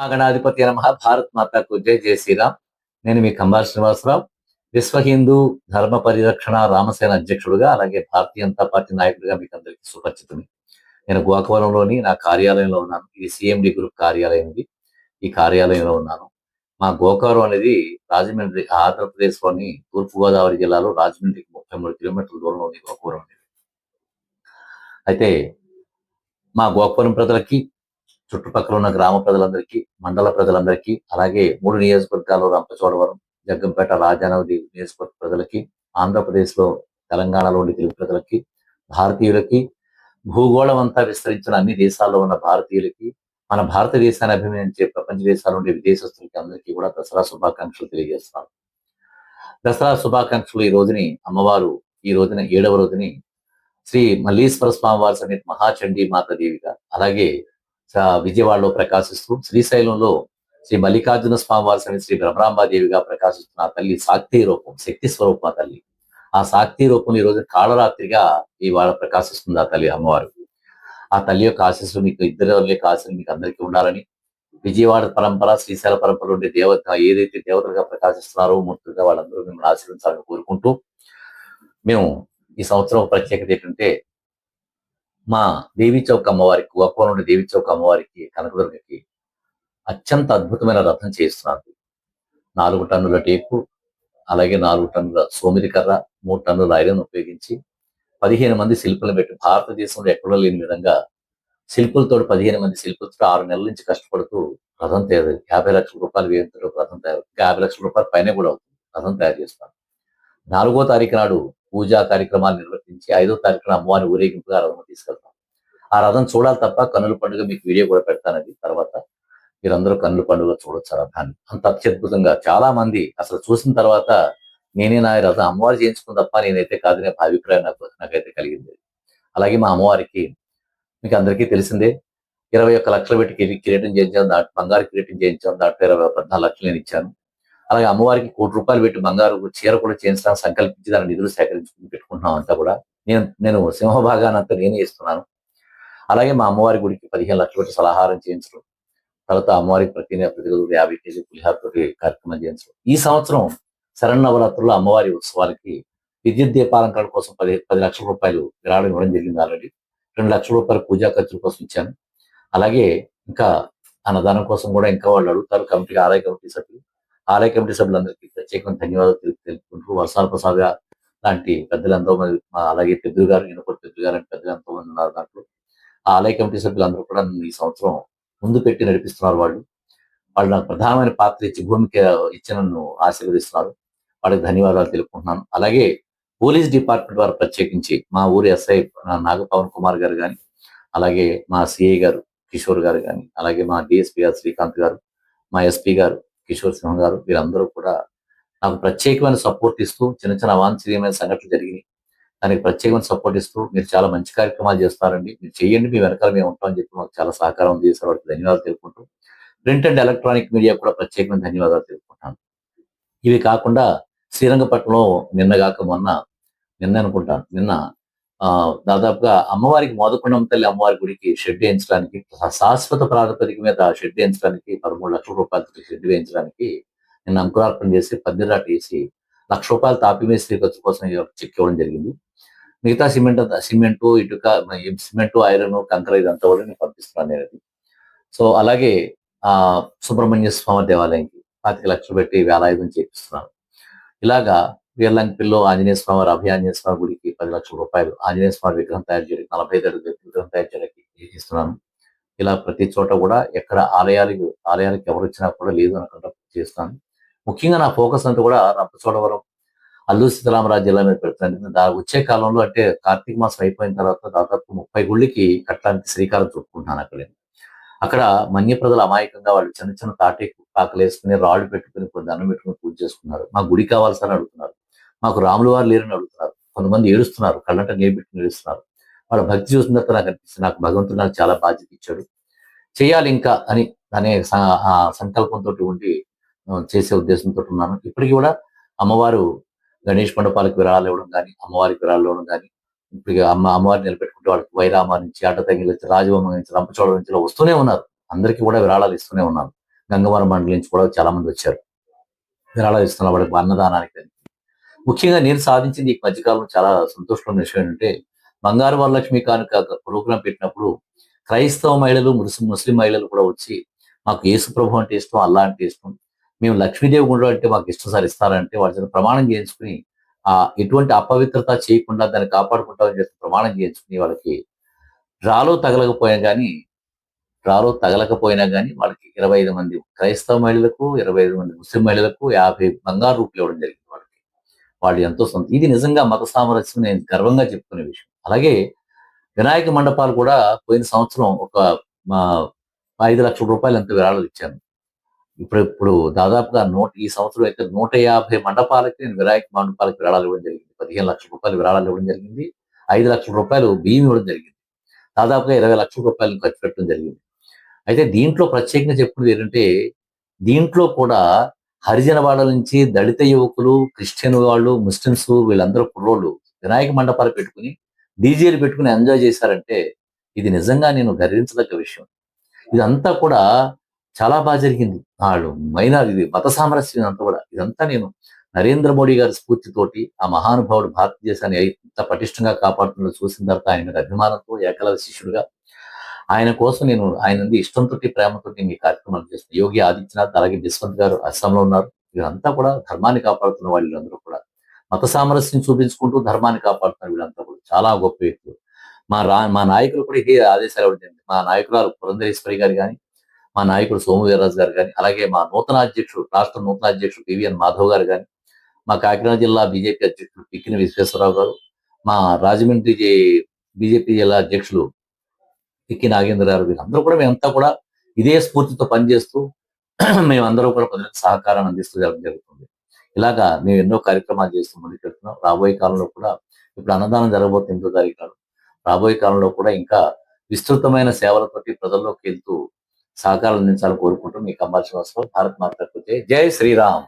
గణాధిపతి నమ భారత్ మాతకు జై జయ శ్రీరామ్. నేను మీ కంబాల్ శ్రీనివాసరావు. విశ్వ హిందూ ధర్మ పరిరక్షణ రామసేన అధ్యక్షుడుగా అలాగే భారతీయ జనతా పార్టీ నాయకుడిగా మీకు అందరికీ సుపరిచితుని నేను గోకవరంలోని నా కార్యాలయంలో ఉన్నాను. ఇది సిఎండి గ్రూప్ కార్యాలయం ఇది ఈ కార్యాలయంలో ఉన్నాను. మా గోకవరం అనేది రాజమండ్రి ఆంధ్రప్రదేశ్లోని తూర్పుగోదావరి జిల్లాలో రాజమండ్రికి ముప్పై మూడు కిలోమీటర్ల దూరంలో ఉంది గోకవరం అనేది. అయితే మా గోకవరం ప్రజలకి చుట్టుపక్కల ఉన్న గ్రామ ప్రజలందరికీ మండల ప్రజలందరికీ అలాగే మూడు నియోజకవర్గాలు రంపచోడవరం జగ్గంపేట రాజానవది నియోజకవర్గ ప్రజలకి ఆంధ్రప్రదేశ్లో తెలుగు ప్రజలకి భారతీయులకి భూగోళం అంతా విస్తరించిన అన్ని దేశాల్లో ఉన్న భారతీయులకి మన భారతదేశాన్ని అభిమానించే ప్రపంచ దేశాల నుండి విదేశస్తులకి అందరికీ కూడా దసరా శుభాకాంక్షలు తెలియజేస్తారు దసరా శుభాకాంక్షలు ఈ రోజుని అమ్మవారు ఈ రోజున ఏడవ రోజుని శ్రీ మల్లీశ్వర స్వామి వారి సమేత మహాచండీ మాత దేవిగా అలాగే విజయవాడలో ప్రకాశిస్తూ శ్రీశైలంలో శ్రీ మల్లికార్జున స్వామి వారి శ్రీ భ్రమరాంబాదేవిగా ప్రకాశిస్తున్న ఆ తల్లి సాక్తి రూపం శక్తి స్వరూపం ఆ తల్లి. ఆ సాక్తి రూపం ఈ రోజు కాళరాత్రిగా ఇవాళ ప్రకాశిస్తుంది ఆ తల్లి అమ్మవారు. ఆ తల్లి యొక్క ఆశీస్సులు మీకు ఇద్దరు యొక్క ఆశలు మీకు అందరికీ ఉండాలని విజయవాడ పరంపర శ్రీశైల పరంపర ఉండే దేవత ఏదైతే దేవతలుగా ప్రకాశిస్తున్నారో మూర్తులుగా వాళ్ళందరూ మిమ్మల్ని ఆశీర్వించాలని కోరుకుంటూ మేము ఈ సంవత్సరం ప్రత్యేకత ఏంటంటే మా దేవి చౌక్ అమ్మవారికి గోపవరం నుండి దేవి చౌక్ అమ్మవారికి కనకదుర్గకి అత్యంత అద్భుతమైన రథం చేస్తున్నారు నాలుగు టన్నుల టేకు అలాగే నాలుగు టన్నుల సోమిరి కర్ర మూడు టన్నుల ఐరన్ ఉపయోగించి పదిహేను మంది శిల్పులను పెట్టి భారతదేశంలో ఎక్కడో లేని విధంగా శిల్పులతో పదిహేను మంది శిల్పులతో ఆరు నెలల నుంచి కష్టపడుతూ రథం తయారు యాభై లక్షల రూపాయలు వ్యయంతో రథం తయారు యాభై లక్షల రూపాయలు పైన కూడా అవుతుంది. రథం తయారు చేస్తారు నాలుగో తారీఖు నాడు పూజా కార్యక్రమాలు నిర్వర్తించి ఐదో తారీఖున అమ్మవారిని ఊరేగింపుగా రథం తీసుకెళ్తాం. ఆ రథం చూడాలి తప్ప కన్నుల పండుగ మీకు వీడియో కూడా పెడతానది తర్వాత. మీరందరూ కన్నుల పండుగ చూడొచ్చు రథాన్ని. అంత అత్యద్భుతంగా చాలా మంది అసలు చూసిన తర్వాత నేనే నా రథం అమ్మవారు చేయించుకుని తప్ప నేనైతే కాదనే అభిప్రాయం నాకు నాకైతే కలిగింది. అలాగే మా అమ్మవారికి మీకు అందరికీ తెలిసిందే ఇరవై ఒక్క లక్షలు పెట్టి కిరీటం చేయించాను దాంట్లో బంగారు కిరీటం చేయించాను దాంట్లో ఇరవై పద్నాలుగు లక్షలు నేను ఇచ్చాను. అలాగే అమ్మవారికి కోటి రూపాయలు పెట్టి బంగారు చీర కూడా చేయించడానికి సంకల్పించి దాని నిధులు సేకరించుకుని పెట్టుకుంటున్నాం అంతా కూడా. నేను నేను సింహభాగానంతా నేనే ఇస్తున్నాను అలాగే మా అమ్మవారి గుడికి పదిహేను లక్షలు పెట్టి సలహారం చేయించడం తర్వాత అమ్మవారికి ప్రతి ప్రతి రోజు యాభై కేజీ పులిహార కార్యక్రమం చేయించడం. ఈ సంవత్సరం శరణవరాత్రుల్లో అమ్మవారి ఉత్సవాలకి విద్యుత్ దీపాలంకరణ కోసం పది పది లక్షల రూపాయలు విరాళం ఇవ్వడం జరిగింది ఆల్రెడీ. రెండు లక్షల రూపాయలు పూజా ఖర్చుల కోసం ఇచ్చాను. అలాగే ఇంకా అన్నదానం కోసం కూడా ఇంకా వాళ్ళు అడుగుతారు. కమిటీ ఆదాయ కమిటీ సభ్యులు. ఆలయ కమిటీ సభ్యులందరికీ ప్రత్యేకమైన ధన్యవాదాలు తెలుపుకుంటూ వర్షాల ప్రసాద్ గారు లాంటి పెద్దలు ఎంతో మంది మా అలాగే పెద్దలు గారు ఇనుపటి పెద్దలు గారు పెద్దలు ఎంతో మంది ఉన్నారు దాంట్లో. ఆ ఆలయ కమిటీ సభ్యులందరూ కూడా ఈ సంవత్సరం ముందు పెట్టి నడిపిస్తున్నారు వాళ్ళు. వాళ్ళు నాకు ప్రధానమైన పాత్ర ఇచ్చి భూమికి ఇచ్చి నన్ను ఆశీర్వదిస్తున్నారు. వాళ్ళకి ధన్యవాదాలు తెలుపుకుంటున్నాను. అలాగే పోలీస్ డిపార్ట్మెంట్ వారు ప్రత్యేకించి మా ఊరి ఎస్ఐ నాగపవన్ కుమార్ గారు కానీ అలాగే మా సిఐ గారు కిషోర్ గారు కానీ అలాగే మా డిఎస్పీ గారు శ్రీకాంత్ గారు మా ఎస్పీ గారు కిషోర్ సింహ గారు వీరందరూ కూడా నాకు ప్రత్యేకమైన సపోర్ట్ ఇస్తూ చిన్న చిన్న అవాంఛనీయమైన సంఘటనలు జరిగినాయి. దానికి ప్రత్యేకమైన సపోర్ట్ ఇస్తూ మీరు చాలా మంచి కార్యక్రమాలు చేస్తారండి. మీరు చేయండి మీ వెనకాల మేము ఉంటామని చెప్పి మాకు చాలా సహకారం చేశారు వారికి ధన్యవాదాలు తెలుపుకుంటూ ప్రింట్ అండ్ ఎలక్ట్రానిక్ మీడియా కూడా ప్రత్యేకమైన ధన్యవాదాలు తెలుపుకుంటాను. ఇవి కాకుండా శ్రీరంగపట్నంలో నిన్న కాక మొన్న నిన్న అనుకుంటాను నిన్న దాదాపుగా అమ్మవారికి మోదకొండం తల్లి అమ్మవారి గుడికి షెడ్ వేయించడానికి శాశ్వత ప్రాతిపదిక మీద షెడ్ వేయించడానికి పదమూడు లక్షల రూపాయలతో షెడ్ వేయించడానికి నేను అంకురార్పణ చేసి పద్దెరాట వేసి లక్ష రూపాయలు తాపి మేస్త్రి ఖర్చు కోసం ఈ యొక్క చెక్ ఇవ్వడం జరిగింది. మిగతా సిమెంట్ అంతా సిమెంట్ ఇటుక సిమెంట్ ఐరన్ కంకర ఇదంతా కూడా నేను పంపిస్తున్నాను నేను అది సో అలాగే ఆ సుబ్రహ్మణ్య స్వామి దేవాలయంకి పాతిక లక్షలు పెట్టి వేలాయుధం చేపిస్తున్నాను. ఇలాగా వీర్లంకిలో ఆంజనేయ స్వామి వారి అభయ స్వామి గుడికి పది లక్షల రూపాయలు ఆంజనేయ స్వామి విగ్రహం తయారు చేయడానికి నలభై ఐదు అడుగుల విగ్రహం తయారు చేయడానికి ఇస్తున్నాను ఇలా ప్రతి చోట కూడా ఎక్కడ ఆలయాలకు ఆలయాలకు ఎవరు వచ్చినా కూడా లేదు అనకుండా చేస్తాను. ముఖ్యంగా నా ఫోకస్ అంతా కూడా రంపచోడవరం అల్లూరు సీతారామరాజు జిల్లా మీద పెడుతున్నాను. దా వచ్చే కాలంలో అంటే కార్తీక మాసం అయిపోయిన తర్వాత దాదాపు ముప్పై గుళ్ళకి కట్టడానికి శ్రీకారం చుట్టుకుంటున్నాను అక్కడ. అక్కడ మన్య ప్రజలు అమాయకంగా వాళ్ళు చిన్న చిన్న తాటి పాకలు వేసుకుని రాళ్ళు పెట్టుకుని కొన్ని అన్నం పెట్టుకుని పూజ చేసుకున్నారు. మా గుడి కావాల్సని అడుగుతున్నారు. మాకు రాములు వారు లేరని అడుగుతున్నారు. కొంతమంది ఏడుస్తున్నారు. కళ్ళంట నీరు పెట్టుకుని ఏడుస్తున్నారు. వాళ్ళ భక్తి చూసిన తర్వాత నాకు అనిపిస్తుంది నాకు భగవంతుడు నాకు చాలా బాధ్యత ఇచ్చాడు. చేయాలి ఇంకా అని అనే సంకల్పంతో ఉండి చేసే ఉద్దేశంతో ఉన్నాను. ఇప్పటికి కూడా అమ్మవారు గణేష్ మండపాలకు విరాళాలు ఇవ్వడం కానీ అమ్మవారికి విరాళాలు ఇవ్వడం కానీ ఇప్పుడు అమ్మ అమ్మవారిని నిలబెట్టుకుంటే వాళ్ళకి వైరామ నుంచి ఆట తగిలి రాజబొమ్మ నుంచి రంపచోడ నుంచి వస్తూనే ఉన్నారు. అందరికీ కూడా విరాళాలు ఇస్తూనే ఉన్నాను. గంగవరం మండలి నుంచి కూడా చాలా మంది వచ్చారు. విరాళాలు ఇస్తున్నారు వాళ్ళకి అన్నదానానికి ముఖ్యంగా నేను సాధించింది ఈ మధ్యకాలంలో చాలా సంతోషమైన విషయం ఏంటంటే బంగారు వరలక్ష్మి కానుక ప్రోగ్రాం పెట్టినప్పుడు క్రైస్తవ మహిళలు ముస్లిం ముస్లిం మహిళలు కూడా వచ్చి మాకు యేసు ప్రభు అంటే ఇష్టం అల్లా అంటే ఇష్టం మేము లక్ష్మీదేవి గుండె అంటే మాకు ఇష్టం సార్ ఇస్తారంటే వాళ్ళ ప్రమాణం చేయించుకుని ఆ ఎటువంటి అపవిత్రత చేయకుండా దాన్ని కాపాడుకుంటామని చెప్పి ప్రమాణం చేయించుకుని వాళ్ళకి డ్రాలో తగలకపోయినా కానీ డ్రాలో తగలకపోయినా కానీ వాళ్ళకి ఇరవై ఐదు మంది క్రైస్తవ మహిళలకు ఇరవై ఐదు మంది ముస్లిం మహిళలకు యాభై బంగారు రూపాయలు ఇవ్వడం జరిగింది. వాళ్ళు ఎంతో సొంత ఇది నిజంగా మత సామరస్యం నేను గర్వంగా చెప్పుకునే విషయం. అలాగే వినాయక మండపాలు కూడా పోయిన సంవత్సరం ఒక మా ఐదు లక్షల రూపాయలు ఎంత విరాళాలు ఇచ్చాను. ఇప్పుడు ఇప్పుడు దాదాపుగా నూట ఈ సంవత్సరం అయితే నూట యాభై మండపాలకి నేను వినాయక మండపాలకు విరాళాలు ఇవ్వడం జరిగింది. పదిహేను లక్షల రూపాయలు విరాళాలు ఇవ్వడం జరిగింది. ఐదు లక్షల రూపాయలు బియ్యం ఇవ్వడం జరిగింది. దాదాపుగా ఇరవై లక్షల రూపాయలు ఖర్చు పెట్టడం జరిగింది. అయితే దీంట్లో ప్రత్యేకంగా చెప్పుకునేది ఏంటంటే దీంట్లో కూడా హరిజన నుంచి దళిత యువకులు క్రిస్టియన్ వాళ్ళు ముస్లిమ్స్ వీళ్ళందరూ కుర్రోళ్ళు. వినాయక మండపాలు పెట్టుకుని డీజేలు పెట్టుకుని ఎంజాయ్ చేశారంటే ఇది నిజంగా నేను గర్వించదగ్గ విషయం. ఇదంతా కూడా చాలా బాగా జరిగింది. వాళ్ళు మైనార్ ఇది మత సామరస్యం అంతా కూడా. ఇదంతా నేను నరేంద్ర మోడీ గారి స్ఫూర్తితోటి ఆ మహానుభావుడు భారతదేశాన్ని ఇంత పటిష్టంగా కాపాడుతున్నట్లు చూసిన తర్వాత ఆయన మీద అభిమానంతో ఏకలవ శిష్యుడుగా ఆయన కోసం నేను ఆయన నుండి ఇష్టంతో ప్రేమతో మీ కార్యక్రమాలు చేస్తున్నాను యోగి ఆదిత్యనాథ్ అలాగే బిస్వంత్ గారు అస్సాంలో ఉన్నారు. వీరంతా కూడా ధర్మాన్ని కాపాడుతున్న వాళ్ళందరూ కూడా. మత సామరస్యం చూపించుకుంటూ ధర్మాన్ని కాపాడుతున్నారు వీళ్ళంతా కూడా చాలా గొప్ప వ్యక్తులు. మా రా మా నాయకులు కూడా ఇదే ఆదేశాలు ఇవ్వడం మా నాయకురాలు పురంధరేశ్వరి గారు కానీ మా నాయకుడు సోము వీర్రాజు గారు కానీ అలాగే మా నూతన అధ్యక్షుడు రాష్ట్ర నూతన అధ్యక్షుడు పివిఎన్ మాధవ్ గారు కానీ మా కాకినాడ జిల్లా బీజేపీ అధ్యక్షుడు పిక్కిన విశ్వేశ్వరరావు గారు మా రాజమండ్రి బీజేపీ జిల్లా అధ్యక్షులు పిక్కి నాగేంద్ర గారు వీళ్ళందరూ కూడా మేమంతా కూడా ఇదే స్ఫూర్తితో పనిచేస్తూ మేమందరూ కూడా ప్రజలకు సహకారం అందిస్తూ జరగడం జరుగుతుంది. ఇలాగా మేము ఎన్నో కార్యక్రమాలు చేస్తూ ముందుకెళ్తున్నాం రాబోయే కాలంలో కూడా ఇప్పుడు అన్నదానం జరగబోతుంది ఎనిమిదో తారీఖు నాడు. రాబోయే కాలంలో కూడా ఇంకా విస్తృతమైన సేవలతోటి ప్రజల్లోకి వెళ్తూ సహకారం అందించాలని కోరుకుంటూ మీ అంబాల్సిన భారత్ మాతకు జై జై శ్రీరామ్.